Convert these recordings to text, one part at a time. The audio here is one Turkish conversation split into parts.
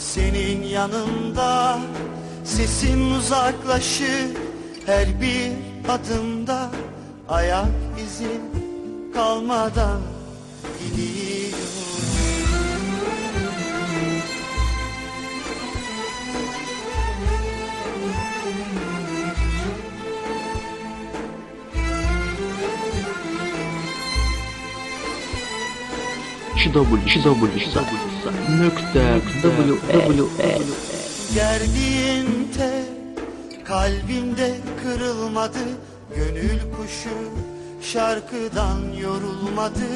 senin yanında Sesin uzaklaşır her bir adımda. Ayak izin kalmadan gidiyorum www.w Gerdiğin tel kalbimde kırılmadı. Gönül kuşu şarkıdan yorulmadı.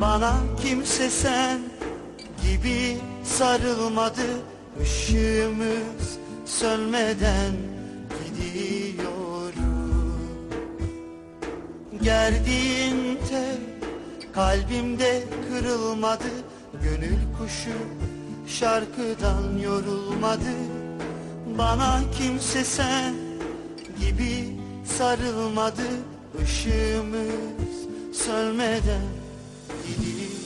Bana kimse sen gibi sarılmadı. Işığımız sönmeden gidiyorum Gerdiğin tel kalbimde kırılmadı Gönül kuşu şarkıdan yorulmadı. Bana kimse sen gibi sarılmadı. Işığımız sönmeden gidiyor